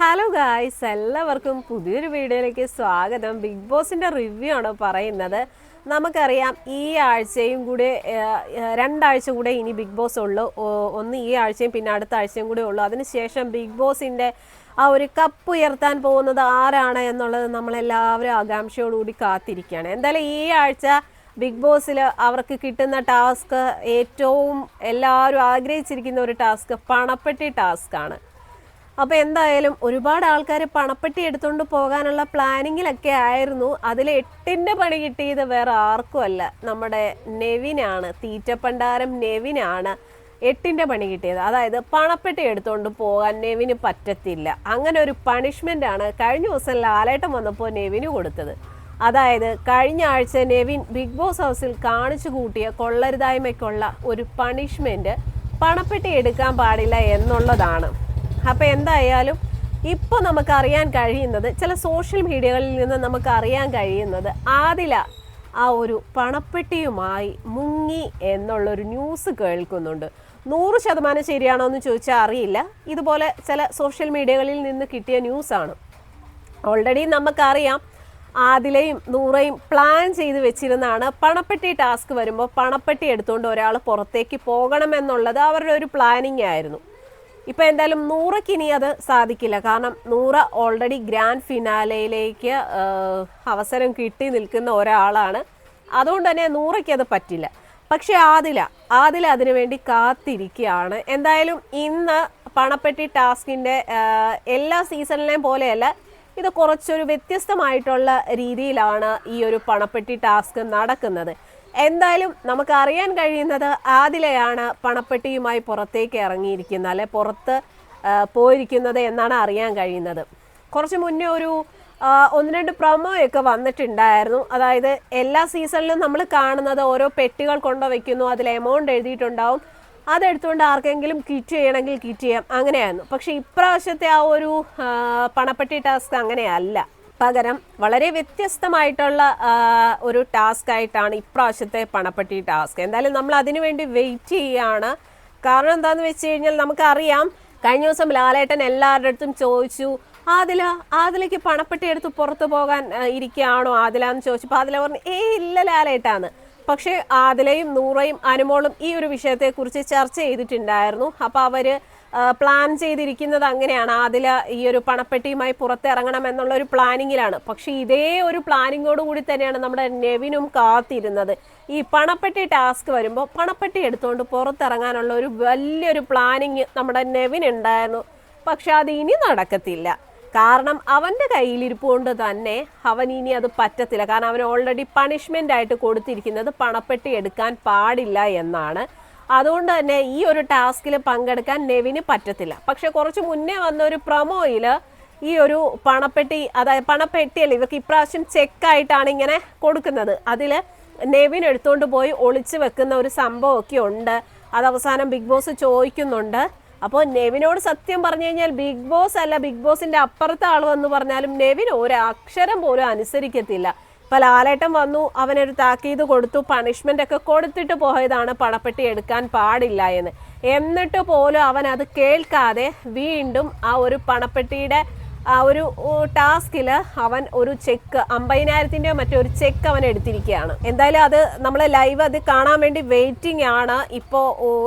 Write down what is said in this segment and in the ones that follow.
Hello guys എല്ലാവർക്കും പുതിയൊരു വീഡിയോയിലേക്ക് സ്വാഗതം. ബിഗ് ബോസിന്റെ റിവ്യൂ ആണ് പറയുന്നത്? നമുക്കറിയാം ഈ ആഴ്ചയും കൂടെ രണ്ടാഴ്ച കൂടെ ഇനി ബിഗ് ബോസ് ഉള്ളൂ. ഒന്ന് ഈ ആഴ്ചയും പിന്നെ അടുത്ത ആഴ്ചയും കൂടെ ഉള്ളൂ. അതിനുശേഷം ബിഗ് ബോസിന്റെ ആ ഒരു കപ്പ് ഉയർത്താൻ പോകുന്നത് ആരാണ് എന്നുള്ളത് നമ്മളെല്ലാവരും ആകാംക്ഷയോടുകൂടി കാത്തിരിക്കുകയാണ്. എന്തായാലും ഈ ആഴ്ച ബിഗ് ബോസിൽ അവർക്ക് കിട്ടുന്ന ടാസ്ക് ഏറ്റവും എല്ലാവരും ആഗ്രഹിച്ചിരിക്കുന്ന ഒരു ടാസ്ക് പണപ്പെട്ടി ടാസ്ക് ആണ്. അപ്പോൾ എന്തായാലും ഒരുപാട് ആൾക്കാർ പണപ്പെട്ടി എടുത്തുകൊണ്ട് പോകാനുള്ള പ്ലാനിങ്ങിലൊക്കെ ആയിരുന്നു. അതിൽ എട്ടിന്റെ പണി കിട്ടിയത് വേറെ ആർക്കും അല്ല. നമ്മുടെ നെവിനാണ് തീറ്റപ്പണ്ടാരം നെവിനാണ് എട്ടിന്റെ പണി കിട്ടിയത്. അതായത് പണപ്പെട്ടി എടുത്തുകൊണ്ട് പോകാൻ നെവിന് പറ്റത്തില്ല. അങ്ങനെ ഒരു പണിഷ്മെന്റ് ആണ് കഴിഞ്ഞ ദിവസം ലാലേട്ടം വന്നപ്പോൾ നെവിന് കൊടുത്തത്. അതായത് കഴിഞ്ഞ ആഴ്ച നെവിൻ ബിഗ് ബോസ് ഹൗസിൽ കാണിച്ചു കൂട്ടിയ കൊള്ളരുതായ്മയ്ക്കുള്ള ഒരു പണിഷ്മെന്റ് പണപ്പെട്ടി എടുക്കാൻ പാടില്ല എന്നുള്ളതാണ്. അപ്പോൾ എന്തായാലും ഇപ്പോൾ നമുക്ക് അറിയാൻ കഴിയുന്നത് ചില സോഷ്യൽ മീഡിയകളിൽ നിന്ന് നമുക്ക് അറിയാൻ കഴിയുന്നത് ആദില ആ ഒരു പണപ്പെട്ടിയുമായി മുങ്ങി എന്നുള്ളൊരു ന്യൂസ് കേൾക്കുന്നുണ്ട്. നൂറ് ശതമാനം ശരിയാണോ എന്ന് ചോദിച്ചാൽ അറിയില്ല. ഇതുപോലെ ചില സോഷ്യൽ മീഡിയകളിൽ നിന്ന് കിട്ടിയ ന്യൂസാണ് ഓൾറെഡി നമുക്കറിയാം ആദിലയും നൂറയും പ്ലാൻ ചെയ്ത് വെച്ചിരുന്നാണ് പണപ്പെട്ടി ടാസ്ക് വരുമ്പോൾ പണപ്പെട്ടി എടുത്തുകൊണ്ട് ഒരാൾ പുറത്തേക്ക് പോകണമെന്നുള്ളത് അവരുടെ ഒരു പ്ലാനിങ് ആയിരുന്നു. ഇപ്പം എന്തായാലും നൂറയ്ക്ക് ഇനി അത് സാധിക്കില്ല. കാരണം നൂറ ഓൾറെഡി ഗ്രാൻഡ് ഫിനാലയിലേക്ക് അവസരം കിട്ടി നിൽക്കുന്ന ഒരാളാണ്. അതുകൊണ്ട് തന്നെ നൂറയ്ക്ക് അത് പറ്റില്ല. പക്ഷേ ആദില ആദില അതിനു വേണ്ടി കാത്തിരിക്കുകയാണ്. എന്തായാലും ഇന്ന് പണപ്പെട്ടി ടാസ്കിന്റെ എല്ലാ സീസണിലെയും പോലെയല്ല ഇത് കുറച്ചൊരു വ്യത്യസ്തമായിട്ടുള്ള രീതിയിലാണ് ഈ ഒരു പണപ്പെട്ടി ടാസ്ക് നടക്കുന്നത്. എന്തായാലും നമുക്ക് അറിയാൻ കഴിയുന്നത് ആദിലയാണ് പണപ്പെട്ടിയുമായി പുറത്തേക്ക് ഇറങ്ങിയിരിക്കുന്നത് അല്ലെ? പുറത്ത് പോയിരിക്കുന്നത് എന്നാണ് അറിയാൻ കഴിയുന്നത്. കുറച്ച് മുന്നേ ഒരു ഒന്ന് രണ്ട് പ്രൊമോയൊക്കെ വന്നിട്ടുണ്ടായിരുന്നു. അതായത് എല്ലാ സീസണിലും നമ്മൾ കാണുന്നത് ഓരോ പെട്ടികൾ കൊണ്ടു വയ്ക്കുന്നു അതിൽ എമൗണ്ട് എഴുതിയിട്ടുണ്ടാവും. അതെടുത്തുകൊണ്ട് ആർക്കെങ്കിലും കിറ്റ് ചെയ്യണമെങ്കിൽ കിറ്റ് ചെയ്യാം. അങ്ങനെയായിരുന്നു. പക്ഷേ ഇപ്രാവശ്യത്തെ ആ ഒരു പണപ്പെട്ടി ടാസ്ക് അങ്ങനെയല്ല. പകരം വളരെ വ്യത്യസ്തമായിട്ടുള്ള ഒരു ടാസ്ക് ആയിട്ടാണ് ഇപ്രാവശ്യത്തെ പണപ്പെട്ടി ടാസ്ക്. എന്തായാലും നമ്മൾ അതിനുവേണ്ടി വെയിറ്റ് ചെയ്യുകയാണ് കാരണം എന്താന്ന് വെച്ച് കഴിഞ്ഞാൽ നമുക്കറിയാം കഴിഞ്ഞ ദിവസം ലാലേട്ടൻ എല്ലാവരുടെ അടുത്തും ചോദിച്ചു ആദില ആദിലേക്ക് പണപ്പെട്ടി എടുത്ത് പുറത്തു പോകാൻ ഇരിക്കുകയാണോ ആദില? എന്ന് ചോദിച്ചപ്പോൾ ആദില പറഞ്ഞു ഏ ഇല്ല ലാലേട്ടാന്ന്. പക്ഷേ ആദിലയും നൂറയും അനുമോളും ഈ ഒരു വിഷയത്തെക്കുറിച്ച് ചർച്ച ചെയ്തിട്ടുണ്ടായിരുന്നു. അപ്പോൾ അവർ പ്ലാൻ ചെയ്തിരിക്കുന്നത് അങ്ങനെയാണ്. അതിൽ ഈ ഒരു പണപ്പെട്ടിയുമായി പുറത്തിറങ്ങണം എന്നുള്ള ഒരു പ്ലാനിങ്ങിലാണ് പക്ഷേ ഇതേ ഒരു പ്ലാനിങ്ങോട് കൂടി തന്നെയാണ് നമ്മുടെ നെവിനും കാത്തിരുന്നത്. ഈ പണപ്പെട്ടി ടാസ്ക് വരുമ്പോൾ പണപ്പെട്ടി എടുത്തുകൊണ്ട് പുറത്തിറങ്ങാനുള്ള ഒരു വലിയൊരു പ്ലാനിങ് നമ്മുടെ നെവിൻ ഉണ്ടായിരുന്നു. പക്ഷെ അത് ഇനി നടക്കത്തില്ല. കാരണം അവന്റെ കയ്യിലിരിപ്പ് കൊണ്ട് തന്നെ അവൻ ഇനി അത് പറ്റത്തില്ല. കാരണം അവൻ ഓൾറെഡി പണിഷ്മെന്റ് ആയിട്ട് കൊടുത്തിരിക്കുന്നത് പണപ്പെട്ടി എടുക്കാൻ പാടില്ല എന്നാണ്. അതുകൊണ്ട് തന്നെ ഈ ഒരു ടാസ്കിൽ പങ്കെടുക്കാൻ നെവിന് പറ്റത്തില്ല. പക്ഷെ കുറച്ച് മുന്നേ വന്ന ഒരു പ്രൊമോയിൽ ഈ ഒരു പണപ്പെട്ടി അതായത് പണപ്പെട്ടിയല്ല ഇവർക്ക് ഇപ്രാവശ്യം ചെക്കായിട്ടാണ് ഇങ്ങനെ കൊടുക്കുന്നത്. അതിൽ നെവിൻ എടുത്തുകൊണ്ട് പോയി ഒളിച്ചു വെക്കുന്ന ഒരു സംഭവമൊക്കെ ഉണ്ട്. അത് അവസാനം ബിഗ് ബോസ് ചോദിക്കുന്നുണ്ട്. അപ്പോൾ നെവിനോട് സത്യം പറഞ്ഞു കഴിഞ്ഞാൽ ബിഗ് ബോസ് അല്ല ബിഗ് ബോസിന്റെ അപ്പുറത്തെ ആൾ പറഞ്ഞാലും നെവിൻ ഒരു അക്ഷരം പോലും അനുസരിക്കത്തില്ല. ഇപ്പൊ ലാലേട്ടൻ വന്നു അവനൊരു താക്കീത് കൊടുത്തു പണിഷ്മെന്റ് ഒക്കെ കൊടുത്തിട്ട് പോയതാണ് പണപ്പെട്ടി എടുക്കാൻ പാടില്ല എന്ന്. എന്നിട്ട് പോലും അവൻ അത് കേൾക്കാതെ വീണ്ടും ആ ഒരു പണപ്പെട്ടിയുടെ ആ ഒരു ടാസ്കിൽ അവൻ ഒരു ചെക്ക് അമ്പതിനായിരത്തിന്റെയോ മറ്റോ ഒരു ചെക്ക് അവൻ എടുത്തിരിക്കുകയാണ്. എന്തായാലും അത് നമ്മൾ ലൈവ് അത് കാണാൻ വേണ്ടി വെയിറ്റിംഗ് ആണ്. ഇപ്പോൾ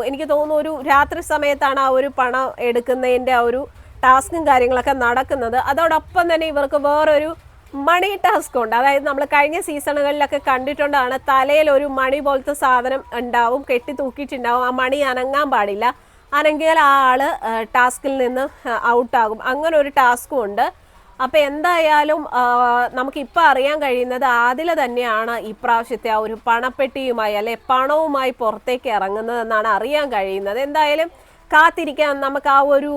എനിക്ക് തോന്നുന്നു ഒരു രാത്രി സമയത്താണ് ആ ഒരു പണം എടുക്കുന്നതിന്റെ ആ ഒരു ടാസ്കും കാര്യങ്ങളൊക്കെ നടക്കുന്നത്. അതോടൊപ്പം തന്നെ ഇവർക്ക് വേറൊരു മണി ടാസ്ക് ഉണ്ട്. അതായത് നമ്മൾ കഴിഞ്ഞ സീസണുകളിലൊക്കെ കണ്ടിട്ടുണ്ടാണ് തലയിൽ ഒരു മണി പോലത്തെ സാധനം ഉണ്ടാവും കെട്ടി തൂക്കിയിട്ടുണ്ടാവും ആ മണി അനങ്ങാൻ പാടില്ല. അനങ്ങിയാൽ ആ ആൾ ടാസ്കിൽ നിന്ന് ഔട്ടാകും. അങ്ങനെ ഒരു ടാസ്കും ഉണ്ട്. അപ്പോൾ എന്തായാലും നമുക്കിപ്പോൾ അറിയാൻ കഴിയുന്നത് ആദില തന്നെയാണ് ഇപ്രാവശ്യത്തെ ആ ഒരു പണപ്പെട്ടിയുമായി അല്ലെ പണവുമായി പുറത്തേക്ക് ഇറങ്ങുന്നതെന്നാണ് അറിയാൻ കഴിയുന്നത്. എന്തായാലും കാത്തിരിക്കാം. നമുക്ക് ആ ഒരു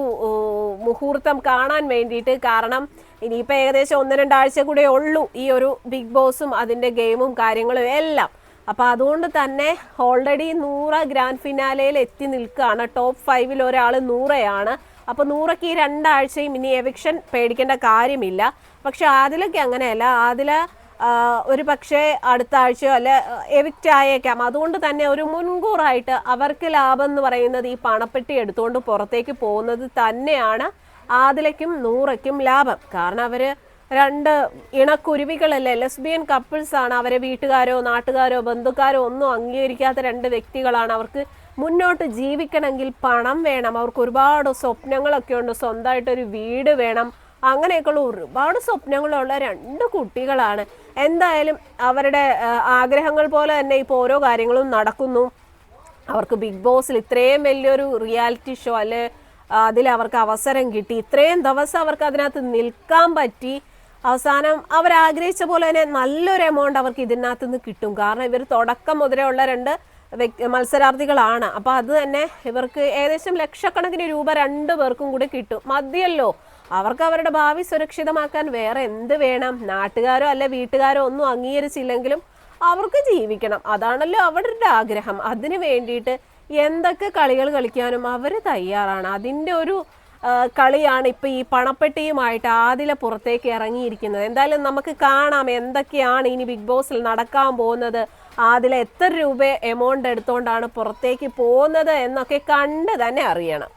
മുഹൂർത്തം കാണാൻ വേണ്ടിയിട്ട് കാരണം ഇനിയിപ്പോൾ ഏകദേശം ഒന്ന് രണ്ടാഴ്ച കൂടെ ഉള്ളൂ ഈ ഒരു ബിഗ് ബോസും അതിന്റെ ഗെയിമും കാര്യങ്ങളും എല്ലാം. അപ്പോൾ അതുകൊണ്ട് തന്നെ ഓൾറെഡി നൂറ ഗ്രാൻഡ് ഫിനാലയിൽ എത്തി നിൽക്കുകയാണ്. ടോപ്പ് ഫൈവിൽ ഒരാൾ നൂറയാണ്. അപ്പോൾ നൂറയ്ക്ക് ഈ രണ്ടാഴ്ചയും ഇനി എവിക്ഷൻ പേടിക്കേണ്ട കാര്യമില്ല. പക്ഷെ ആദിലൊക്കെ അങ്ങനെയല്ല. ആദില ഒരു പക്ഷേ അടുത്ത ആഴ്ചയോ അല്ലെ എവിക്റ്റ് ആയേക്കാം. അതുകൊണ്ട് തന്നെ ഒരു മുൻകൂറായിട്ട് അവർക്ക് ലാഭം എന്ന് പറയുന്നത് ഈ പണപ്പെട്ടി എടുത്തുകൊണ്ട് പുറത്തേക്ക് പോകുന്നത് തന്നെയാണ് ആദിലയ്ക്കും നൂറയ്ക്കും ലാഭം. കാരണം അവർ രണ്ട് ഇണക്കുരുവികളല്ലേ ലെസ്ബിയൻ കപ്പിൾസ് ആണ് അവരെ വീട്ടുകാരോ നാട്ടുകാരോ ബന്ധുക്കാരോ ഒന്നും അംഗീകരിക്കാത്ത രണ്ട് വ്യക്തികളാണ്. അവർക്ക് മുന്നോട്ട് ജീവിക്കണമെങ്കിൽ പണം വേണം. അവർക്ക് ഒരുപാട് സ്വപ്നങ്ങളൊക്കെ ഉണ്ട്. സ്വന്തമായിട്ടൊരു വീട് വേണം. അങ്ങനെയൊക്കെയുള്ള ഒരുപാട് സ്വപ്നങ്ങളുള്ള രണ്ട് കുട്ടികളാണ്. എന്തായാലും അവരുടെ ആഗ്രഹങ്ങൾ പോലെ തന്നെ ഇപ്പോൾ ഓരോ കാര്യങ്ങളും നടക്കുന്നു. അവർക്ക് ബിഗ് ബോസിൽ ഇത്രയും വലിയൊരു റിയാലിറ്റി ഷോ അല്ലെ അതിൽ അവർക്ക് അവസരം കിട്ടി. ഇത്രയും ദിവസം അവർക്ക് അതിനകത്ത് നിൽക്കാൻ പറ്റി. അവസാനം അവർ ആഗ്രഹിച്ച പോലെ തന്നെ നല്ലൊരു എമൗണ്ട് അവർക്ക് ഇതിനകത്ത് നിന്ന് കിട്ടും. കാരണം ഇവർ തുടക്കം മുതലേ ഉള്ള രണ്ട് മത്സരാർത്ഥികളാണ്. അപ്പോൾ അത് തന്നെ ഇവർക്ക് ഏകദേശം ലക്ഷക്കണക്കിന് രൂപ രണ്ടു പേർക്കും കൂടി കിട്ടും. മതിയല്ലോ. അവർക്ക് അവരുടെ ഭാവി സുരക്ഷിതമാക്കാൻ വേറെ എന്ത് വേണം? നാട്ടുകാരോ അല്ലെ വീട്ടുകാരോ ഒന്നും അംഗീകരിച്ചില്ലെങ്കിലും അവർക്ക് ജീവിക്കണം. അതാണല്ലോ അവരുടെ ആഗ്രഹം. അതിനു വേണ്ടിയിട്ട് എന്തൊക്കെ കളികൾ കളിക്കാനും അവർ തയ്യാറാണ്. അതിന്റെ ഒരു കളിയാണ് ഇപ്പൊ ഈ പണപ്പെട്ടിയുമായിട്ട് ആദില പുറത്തേക്ക് ഇറങ്ങിയിരിക്കുന്നത്. എന്തായാലും നമുക്ക് കാണാം എന്തൊക്കെയാണ് ഇനി ബിഗ് ബോസിൽ നടക്കാൻ പോകുന്നത്. ആദില എത്ര രൂപ എമൗണ്ട് എടുത്തുകൊണ്ടാണ് പുറത്തേക്ക് പോകുന്നത് എന്നൊക്കെ കണ്ട് തന്നെ അറിയണം.